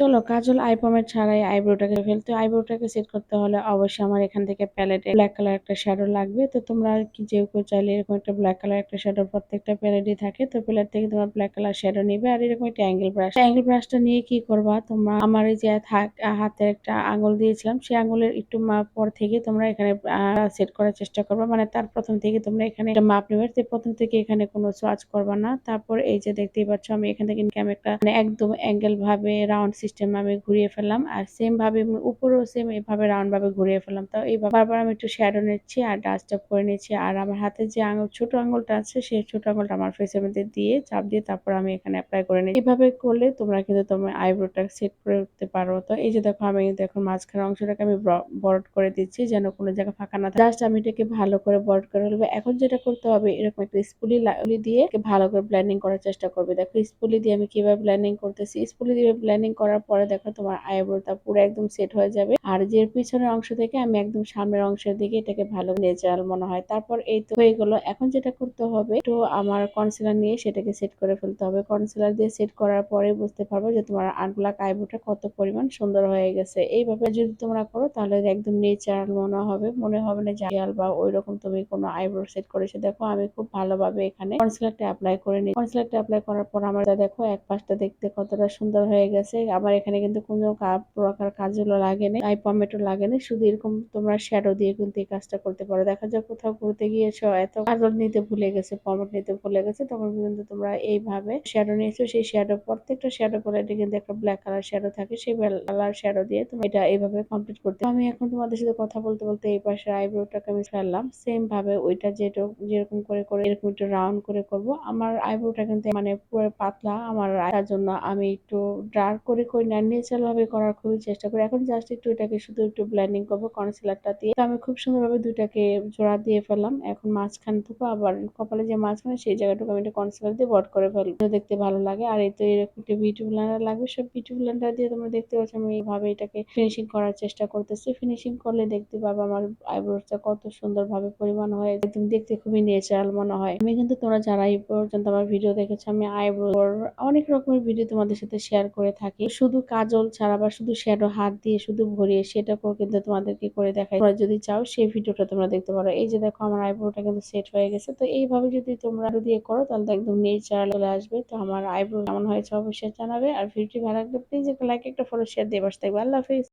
চলো কাজল I pomade ছাড়াই আইব্রোটাকে ফেলতে আইব্রোটাকে সেট করতে হলে অবশ্যই আমার এখান থেকে প্যালেটে ব্ল্যাক কালার একটা শ্যাডো লাগবে। তো তোমরা কি যে কেউ চাইলে এরকম একটা ব্ল্যাক কালার একটা শ্যাডো প্রত্যেকটা প্যালেটই থাকে, তো প্যালেট থেকে তোমার ব্ল্যাক কালার শ্যাডো নিবে। আর এরকম একটা অ্যাঙ্গেল ব্রাশ অ্যাঙ্গেল ব্রাশটা নিয়ে কি করবা? তোমরা আমার এই যে হাতে একটা আঙুল দিয়েছিলাম, সেই আঙুলের একটু মাপ পর থেকে তোমরা এখানে সেট করার চেষ্টা করবা। মানে তার প্রথম থেকে তোমরা এখানে একটা মাপ নেবে। প্রথম থেকে এখানে কোনো সোয়াচ করবা না। তারপর এই যে দেখতেই পাচ্ছ, আমি এখান থেকে আমি একটা মানে একদম অ্যাঙ্গেল ভাবে রাউন্ড সিস্টেম আমি ঘুরিয়ে ফেললাম আর সেম ভাবে উপরেও সেম এভাবে রাউন্ড ভাবে ঘুরিয়ে ফেললাম। তো এইভাবে বারবার আমি একটু শ্যাডো নিচ্ছি আর ডাস্ট আপ করে নিচ্ছি আর আমার হাতে যে আঙুল, ছোট আঙুলটা আছে সেই ছোট আঙুলটা আমার ফেসের মধ্যে দিয়ে চাপ দিয়ে তারপর আমি এখানে অ্যাপ্লাই করে নিই এভাবে করলে তোমরা কিন্তু তোমার আইব্রোটা সেট করে উঠতে পারো। তো এই যে দেখো, আমি কিন্তু এখন মাঝখানে অংশটাকে আমি বরড করে দিচ্ছি যেন কোনো জায়গা ফাঁকা না থাকে। জাস্ট আমি এটাকে ভালো করে বরড করে ফেলব। এখন যেটা করতে হবে, এরকম একটা স্পুলি দিয়ে ভালো করে ব্ল্যান্ডিং করার চেষ্টা করবে। দেখো স্পুলি দিয়ে আমি কীভাবে ব্ল্যান্ডিং করতেছি? স্পুলি দিয়ে ব্ল্যান্ডিং করার পরে দেখো তোমার আইব্রোটা পুরো একদম সেট হয়ে যাবে। আর যে পিছনের অংশ থেকে আমি একদম সামনের অংশের দিকে এটাকে ভালো নেচারাল মনে হয়। তারপর এই তো হয়ে গেলো। এখন যেটা করতে হবে তো আমার কনসিলার নিয়ে সেটাকে সেট করে ফেলতে হবে। কনসিলার দিয়ে সেট করার পরে বুঝতে পারব যে তোমার আনব্লাক আইব্রোটা কত পরিমাণ সুন্দর হয়ে গেছে। এইভাবে যদি তোমরা করো, তাহলে একদম নেচারাল মনে হবে। মনে হবে না জাল বা ওই রকম তুমি কোনো আইব্রো সেট করেছ। দেখো আমি খুব ভালোভাবে এখানে কনসিলারটা অ্যাপ্লাই করে নিই কনসিলারটা অ্যাপ্লাই করার পর আমার দেখো, এক পাশটা দেখতে কতটা সুন্দর হয়ে গেছে। আবার এখানে কিন্তু কোনো প্রকার কাজগুলো লাগে না আই পমেটো লাগে না শুধু এরকম তোমরা শ্যাডো দিয়ে কিন্তু এই কাজটা করতে পারো। দেখা যাক কোথাও ঘুরতে গিয়েছো, এত কাজল নিতে ভুলে গেছে পমেট নিতে ভুলে গেছে, তখন কিন্তু তোমরা এইভাবে শ্যাডো নিয়েছো। সেই শ্যাডো প্রত্যেকটা শ্যাডো কোয়ালিটি কিন্তু একটা ব্ল্যাক কালার শ্যাডো থাকে। সেই কালার শ্যাডো দিয়ে তুমি এটা এইভাবে কমপ্লিট করতে আমি এখন তোমাদের সাথে কথা বলতে বলতে এই পাশে আইব্রোটাকে আমি ফেললাম। সেম ভাবে ওইটা যেটা, যেরকম করে করে, এরকম একটু রাউন্ড করে করব। আমার আইব্রোটা কিন্তু মানে পুরো পাতলা। আমার তার জন্য আমি একটু ডার্ক করে করি না ন্যাচারাল ভাবে করার খুবই চেষ্টা করি। এখন জাস্ট একটু এটাকে শুধু একটু ব্লেন্ডিং করব কনসিলারটা দিয়ে। তো আমি খুব সুন্দরভাবে দুটাকে জোড়া দিয়ে ফেললাম। এখন মাঝখান থেকে আবার কপালে যে মাঝখানে সেই জায়গাটুকু আমি একটা কনসিলার দিয়ে বট করে ফেলব দেখতে ভালো লাগে। আর এই তো এরকম একটা বিউটি ব্লেন্ডার লাগবে। সব বিউটি ব্লেন্ডার দিয়ে তোমরা দেখতে পাচ্ছ আমি এইভাবে এটাকে ফিনিশিং করার চেষ্টা করতেছি। ফিনিশিং করলে দেখতে পাবো আমার আইব্রোটা কত সুন্দর ভাবে পরিমাণ হয় একদম দেখতে খুবই ন্যাচারাল মনে হয়। আমি কিন্তু তোমরা যারা এই পর্যন্ত আমার ভিডিও দেখেছ, আমি আইব্রো অনেক রকমের ভিডিও তোমাদের সাথে শেয়ার করে থাকি। শুধু কাজল ছাড়া বা শুধু শ্যাডো হাত দিয়ে শুধু ভরিয়ে সেটাকেও কিন্তু তোমাদেরকে করে দেখাই। তোমরা যদি চাও সেই ভিডিওটা তোমরা দেখতে পারো। এই যে দেখো আমার আইব্রোটা কিন্তু সেট হয়ে গেছে। তো এইভাবে যদি তোমরা দিয়ে করো, তাহলে একদম নেচারাল চলে আসবে। তো আমার আইব্রো কেমন হয়েছে অবশ্যই জানাবে। আর ভিডিওটি ভালো লাগলে প্লিজ একটা লাইক একটা ফলো শেয়ার দিয়ে বসে থাকবে। আল্লাহ হাফিজ।